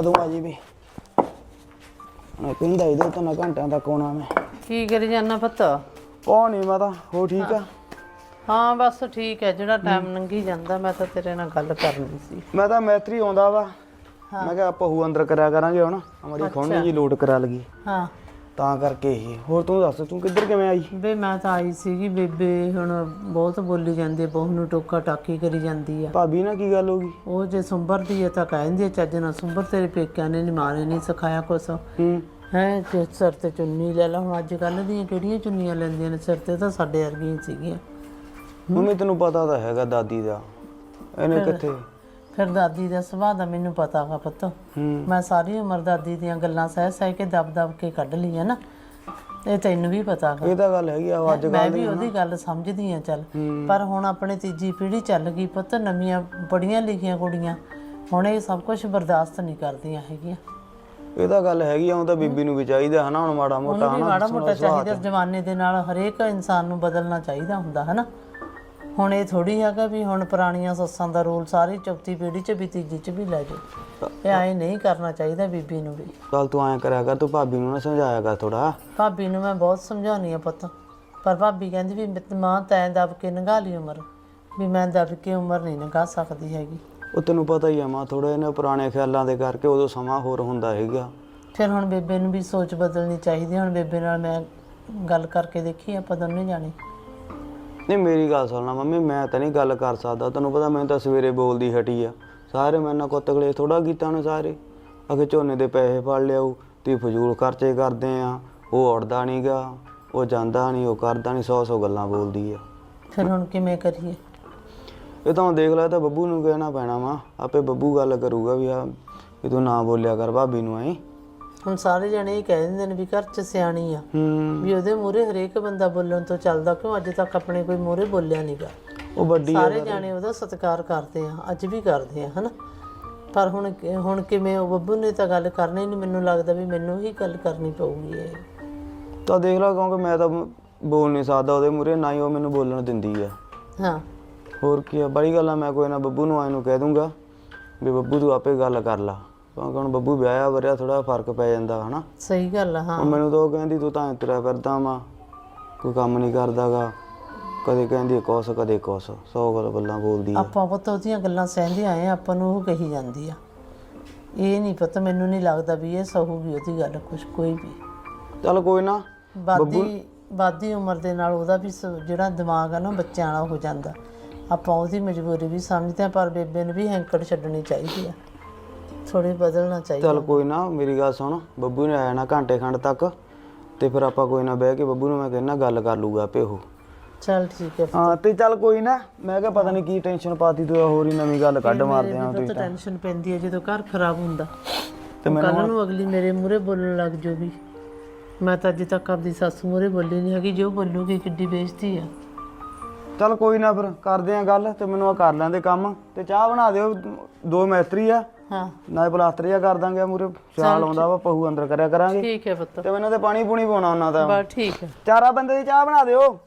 ਕਦੋਂ ਆ ਜੀ ਵੀ। ਮੈਂ ਕਹਿੰਦਾ ਇਹਦੇ ਤਾਂ ਨਾ ਘੰਟਿਆਂ ਤੱਕ ਆਉਣਾ ਮੈਂ। ਕੀ ਕਰੀ ਜਾਨਾ ਪੁੱਤ? ਕੌਣ ਨਹੀਂ ਮਾਤਾ ਹੋ ਠੀਕ ਆ? ਹਾਂ। ਬਸ ਠੀਕ ਹੈ ਜਿਹੜਾ ਟਾਈਮ ਲੰਘੀ ਜਾਂਦਾ ਮੈਂ ਤਾਂ ਤੇਰੇ ਨਾਲ ਗੱਲ ਕਰਨੀ ਸੀ। ਮੈਂ ਤਾਂ ਮੈਤਰੀ ਆਉਂਦਾ ਵਾ। ਮੈਂ ਕਿਹਾ ਆਪਾਂ ਹੂ ਅੰਦਰ ਕਰਿਆ ਕਰਾਂਗੇ ਹੁਣ ਅਮਰੀ ਖੋਣੀ ਜੀ ਲੋਡ ਕਰਾ ਲਗੀ ਹਾਂ। ਤਾਂ ਕਰਕੇ ਹੀ। ਹੋਰ ਤੂੰ ਦੱਸ ਤੂੰ ਕਿੱਧਰ ਕਿਵੇਂ ਆਈ? ਬੇ ਮੈਂ ਤਾਂ ਆਈ ਸੀਗੀ ਬੇਬੇ ਹੁਣ ਬਹੁਤ ਬੋਲੀ ਜਾਂਦੀ ਹੈ ਬਹੂ ਨੂੰ ਟੋਕਾ ਟਾਕੀ ਕਰੀ ਜਾਂਦੀ ਆ। ਭਾਬੀ ਨਾਲ ਕੀ ਗੱਲ ਹੋ ਗਈ? ਉਹ ਜੇ ਸੁੰਬਰ ਦੀ ਹੈ ਤਾਂ ਕਹਿੰਦੀ ਚੱਜ ਨਾਲ ਸੁੰਬਰ ਤੇਰੇ ਪੇਕਿਆਂ ਨੇ ਨੀ ਮਾਰੇ ਨਹੀਂ ਸਿਖਾਇਆ ਕੁਛ। ਹੂੰ। ਹੈ ਕਿ ਸਿਰ ਤੇ ਚੁੰਨੀ ਲੈ ਲਾ ਹੁਣ ਅੱਜ ਕੱਲ ਦੀਆਂ ਕਿਹੜੀਆਂ ਚੁੰਨੀਆਂ ਲੈਂਦੀਆਂ ਨੇ? ਸਿਰ ਤੇ ਤਾਂ ਸਾਡੇ ਵਰਗੀਆਂ ਸੀਗੀਆਂ। ਮੰਮੀ ਤੈਨੂੰ ਪਤਾ ਤਾਂ ਹੈਗਾ ਦਾਦੀ ਦਾ। ਇਹਨੇ ਕਿੱਥੇ ਫਿਰ ਦਾਦੀ ਦਾ ਸੁਭਾਅ ਦਾ ਮੈਨੂੰ ਪਤਾ ਵਾ ਪੁੱਤ। ਮੈਂ ਸਾਰੀ ਉਮਰ ਦਾਦੀ ਦੀਆਂ ਗੱਲਾਂ ਸਹਿ ਸਹਿ ਕੇ ਦਬ ਦਬ ਕੇ ਕੱਢ ਲਈਆਂ ਨਾ। ਇਹ ਤੈਨੂੰ ਵੀ ਪਤਾ ਵਾ। ਇਹ ਤਾਂ ਗੱਲ ਹੈਗੀ ਆ ਅੱਜ ਮੈਂ ਵੀ ਉਹਦੀ ਗੱਲ ਸਮਝਦੀ ਆ ਚੱਲ। ਪਰ ਹੁਣ ਆਪਣੇ ਤੀਜੀ ਪੀੜ੍ਹੀ ਚੱਲ ਗਈ ਪੁੱਤ ਨਵੀਆਂ ਪੜੀਆਂ ਲਿਖੀਆਂ ਕੁੜੀਆਂ। ਹੁਣ ਇਹ ਸਭ ਕੁਝ ਬਰਦਾਸ਼ਤ ਨਹੀਂ ਕਰਦੀਆਂ ਹੈਗੀਆਂ। ਇਹ ਤਾਂ ਗੱਲ ਹੈਗੀ ਆ ਉਹ ਤਾਂ ਬੀਬੀ ਨੂੰ ਵੀ ਚਾਹੀਦਾ ਹਨਾ ਹੁਣ ਮਾੜਾ ਮੋਟਾ ਉਹਨੂੰ ਵੀ ਮਾੜਾ ਮੋਟਾ ਚਾਹੀਦਾ ਜ਼ਮਾਨੇ ਦੇ ਨਾਲ ਹਰੇਕ ਇਨਸਾਨ ਨੂੰ ਬਦਲਣਾ ਚਾਹੀਦਾ ਹੁੰਦਾ ਹਨਾ। ਹੁਣ ਇਹ ਥੋੜੀ ਹੈਗਾ ਵੀ ਹੁਣ ਪੁਰਾਣੀਆਂ ਸੱਸਾਂ ਦਾ ਰੋਲ ਸਾਰੀ ਚੌਥੀ ਪੀੜ੍ਹੀ 'ਚ ਵੀ ਤੀਜੀ 'ਚ ਵੀ ਲੈ ਜਾਓ। ਇਹ ਐਂ ਨਹੀਂ ਕਰਨਾ ਚਾਹੀਦਾ ਬੀਬੀ ਨੂੰ ਵੀ। ਚੱਲ ਤੂੰ ਐਂ ਕਰਿਆ ਕਰ ਤੂੰ ਭਾਬੀ ਨੂੰ ਨਾ ਸਮਝਾਇਆ ਕਰ ਥੋੜਾ ਭਾਬੀ ਨੂੰ ਮੈਂ ਬਹੁਤ ਸਮਝਾਉਣੀ ਆ ਪੁੱਤ। ਪਰ ਭਾਬੀ ਕਹਿੰਦੀ ਵੀ ਮਿੱਤ- ਮਾਂ ਤੈਂ ਦਬ ਕੇ ਲੰਘਾ ਲਈ ਉਮਰ। ਵੀ ਮੈਂ ਦਬ ਕੇ ਉਮਰ ਨਹੀਂ ਲੰਘਾ ਸਕਦੀ ਹੈਗੀ। ਉਹ ਤੈਨੂੰ ਪਤਾ ਹੀ ਆ ਮਾਂ ਥੋੜੇ ਇਹਨੇ ਪੁਰਾਣੇ ਖਿਆਲਾਂ ਦੇ ਕਰਕੇ ਉਦੋਂ ਸਮਾਂ ਹੋਰ ਹੁੰਦਾ ਹੈਗਾ ਫਿਰ ਹੁਣ ਬੇਬੇ ਨੂੰ ਵੀ ਸੋਚ ਬਦਲਣੀ ਚਾਹੀਦੀ ਹੁਣ ਬੇਬੇ ਨਾਲ ਮੈਂ ਗੱਲ ਕਰਕੇ ਦੇਖੀ ਆਪਾਂ ਦੋਨੇ ਜਾਣੇ। ਨਹੀਂ ਮੇਰੀ ਗੱਲ ਸੁਣਨਾ ਮੰਮੀ ਮੈਂ ਤਾਂ ਨਹੀਂ ਗੱਲ ਕਰ ਸਕਦਾ। ਤੈਨੂੰ ਪਤਾ ਮੈਨੂੰ ਤਾਂ ਸਵੇਰੇ ਬੋਲਦੀ ਹਟੀ ਆ। ਸਾਰੇ ਮੇਰੇ ਨਾਲ ਕੁੱਤਕਲੇ ਥੋੜਾ ਕੀਤਾ ਉਹਨੇ ਸਾਰੇ। ਅਗੇ ਝੋਨੇ ਦੇ ਪੈਸੇ ਫੜ ਲਿਆਉ ਤੀ ਫਜ਼ੂਲ ਖਰਚੇ ਕਰਦੇ ਆ ਉਹ ਉੜਦਾ ਨਹੀਂਗਾ ਉਹ ਜਾਂਦਾ ਨਹੀਂ ਉਹ ਕਰਦਾ ਨਹੀਂ ਸੌ ਸੌ ਗੱਲਾਂ ਬੋਲਦੀ ਆ। ਫਿਰ ਹੁਣ ਕਿਵੇਂ ਕਰੀਏ? ਇਹ ਤਾਂ ਦੇਖ ਲੈ ਇਹ ਤਾਂ ਬੱਬੂ ਨੂੰ ਕਹਿਣਾ ਪੈਣਾ ਵਾ। ਆਪੇ ਬੱਬੂ ਗੱਲ ਕਰੂਗਾ ਵੀ ਆ ਵੀ ਤੂੰ ਨਾ ਬੋਲਿਆ ਕਰ ਭਾਬੀ ਨੂੰ ਐ। ਹੁਣ ਸਾਰੇ ਜਣੇ ਇਹ ਕਹਿ ਦਿੰਦੇ ਨੇ ਵੀ ਘਰ 'ਚ ਸਿਆਣੀ ਆ। ਹੂੰ। ਵੀ ਉਹਦੇ ਮੂਹਰੇ ਹਰੇਕ ਬੰਦਾ ਬੋਲਣ ਤੋਂ ਚੱਲਦਾ ਕਿਉਂ ਅੱਜ ਤੱਕ ਆਪਣੇ ਕੋਈ ਮੂਹਰੇ ਬੋਲਿਆ ਨਹੀਂਗਾ ਉਹ ਵੱਡੀ ਆ ਸਾਰੇ ਜਾਣੇ ਉਹਦਾ ਸਤਿਕਾਰ ਕਰਦੇ ਆ ਅੱਜ ਵੀ ਕਰਦੇ ਆ ਹਨਾ? ਪਰ ਹੁਣ ਹੁਣ ਕਿਵੇਂ ਉਹ ਬੱਬੂ ਨੇ ਤਾਂ ਗੱਲ ਕਰਨੀ ਨਹੀਂ ਮੈਨੂੰ ਲੱਗਦਾ ਵੀ ਮੈਨੂੰ ਹੀ ਗੱਲ ਕਰਨੀ ਪਊਗੀ ਇਹ। ਤਾਂ ਦੇਖ ਲੈ ਕਿਉਂਕਿ ਮੈਂ ਤਾਂ ਬੋਲ ਨਹੀਂ ਸਕਦਾ ਉਹਦੇ ਮੂਰੇ ਨਾ ਹੀ ਉਹ ਮੈਨੂੰ ਬੋਲਣ ਦਿੰਦੀ ਆ। ਹਾਂ। ਹੋਰ ਕੀ ਆ ਬੜੀ ਗੱਲ ਮੈਂ ਕੋਈ ਨਾ ਬੱਬੂ ਨੂੰ ਆਏ ਨੂੰ ਕਹਿ ਦੂੰਗਾ ਵੀ ਬੱਬੂ ਤੂੰ ਆਪੇ ਗੱਲ ਕਰ ਲਾ। ਕਿਉਂਕਿ ਹੁਣ ਬੱਬੂ ਵਿਆਹਿਆ ਵਰਿਆ ਥੋੜਾ ਫ਼ਰਕ ਪੈ ਜਾਂਦਾ ਹਨਾ? ਸਹੀ ਗੱਲ ਆ ਹਾਂ। ਮੈਨੂੰ ਤਾਂ ਉਹ ਕਹਿੰਦੀ ਤੂੰ ਤਾਂ ਤੁਰਿਆ ਫਿਰਦਾ ਵਾ ਕੋਈ ਕੰਮ ਨਹੀਂ ਕਰਦਾਗਾ। ਕਦੇ ਕਹਿੰਦੀ ਕੁਛ ਕਦੇ ਕੁਛ ਸੌ ਗੱਲ ਗੱਲਾਂ ਬੋਲਦੀ ਆ ਆਪਾਂ ਪੁੱਤ ਉਹਦੀਆਂ ਗੱਲਾਂ ਸਹਿੰਦੇ ਆਏ ਆ, ਆਪਾਂ ਨੂੰ ਉਹ ਕਹੀ ਜਾਂਦੀ ਆ। ਇਹ ਨਹੀਂ ਪਤਾ ਮੈਨੂੰ ਨਹੀਂ ਲੱਗਦਾ ਵੀ ਇਹ ਸਹੂਗੀ ਉਹਦੀ ਗੱਲ ਕੁਛ ਕੋਈ ਵੀ। ਚੱਲ ਕੋਈ ਨਾ ਬਾਦੀ ਬਾਦੀ ਉਮਰ ਦੇ ਨਾਲ ਉਹਦਾ ਵੀ ਸ- ਜਿਹੜਾ ਦਿਮਾਗ ਆ ਨਾ ਬੱਚਿਆਂ ਵਾਲਾ ਹੋ ਜਾਂਦਾ। ਆਪਾਂ ਉਹਦੀ ਮਜਬੂਰੀ ਵੀ ਸਮਝਦੇ ਆ ਪਰ ਬੇਬੇ ਨੂੰ ਵੀ ਹੈਂਕੜ ਛੱਡਣੀ ਚਾਹੀਦੀ ਆ। ਥੋੜੀ ਬਦਲਣਾ ਚਾਹੀਦਾ। ਚੱਲ ਕੋਈ ਨਾ ਮੇਰੀ ਗੱਲ ਸੁਣ ਬੱਬੂ ਨੇ ਆਇਆ ਨਾ ਘੰਟੇ ਖੰਡ ਤੱਕ ਤੇ ਫਿਰ ਆਪਾਂ ਕੋਈ ਨਾ ਬਹਿ ਕੇ ਬੱਬੂ ਨੂੰ ਮੈਂ ਕਹਿੰਦਾ ਗੱਲ ਕਰ ਲੂਗਾ ਆਪੇ ਉਹ। ਚੱਲ ਠੀਕ ਹੈ। ਹਾਂ ਤੇ ਚੱਲ ਕੋਈ ਨਾ ਮੈਂ ਕਿਹਾ ਪਤਾ ਨਹੀਂ ਕੀ ਟੈਨਸ਼ਨ ਪਾਤੀ ਤੂੰ ਹੋਰ ਹੀ ਨਵੀਂ ਗੱਲ ਕੱਢ ਮਾਰਦੇ ਆ ਮੈਨੂੰ ਤਾਂ। ਟੈਨਸ਼ਨ ਪੈਂਦੀ ਹੈ ਜਦੋਂ ਘਰ ਖਰਾਬ ਹੁੰਦਾ। ਤੇ ਕੱਲ ਨੂੰ ਅਗਲੀ ਮੇਰੇ ਮੂਹਰੇ ਬੋਲਣ ਲੱਗ ਜੂਗੀ। ਮੈਂ ਤਾਂ ਅਜੇ ਤੱਕ ਆਪਦੀ ਸੱਸ ਮੂਹਰੇ ਬੋਲੀ ਨਹੀਂ ਹੈਗੀ ਜੋ ਬੋਲੂਗੀ ਕਿੱਡੀ ਬੇਇੱਜ਼ਤੀ ਆ। ਚੱਲ ਕੋਈ ਨਾ ਫਿਰ ਕਰਦੇ ਆ ਗੱਲ ਤੇ ਮੈਨੂੰ ਆ ਕਰ ਲੈਂਦੇ ਕੰਮ ਤੇ ਚਾਹ ਬਣਾ ਦਿਓ ਦੋ ਮੈਸਤਰੀ ਆ। ਹਾਂ। ਨਾਲੇ ਪਲਾਸਟਰ ਜਿਹਾ ਕਰ ਦਾਂਗੇ ਮੂਰੇ ਸਿਆਲ ਆਉਂਦਾ ਵਾ ਪਹੂ ਅੰਦਰ ਕਰਿਆ ਕਰਾਂਗੇ। ਠੀਕ ਹੈ ਪੁੱਤ। ਤੇ ਮੈਨੂੰ ਤੇ ਪਾਣੀ ਪੂਣੀ ਪਾਉਣਾ ਉਹਨਾਂ ਦਾ। ਬਸ ਠੀਕ ਹੈ। ਚਾਰਾ ਬੰਦੇ ਦੀ ਚਾਹ ਬਣਾ ਦਿਓ।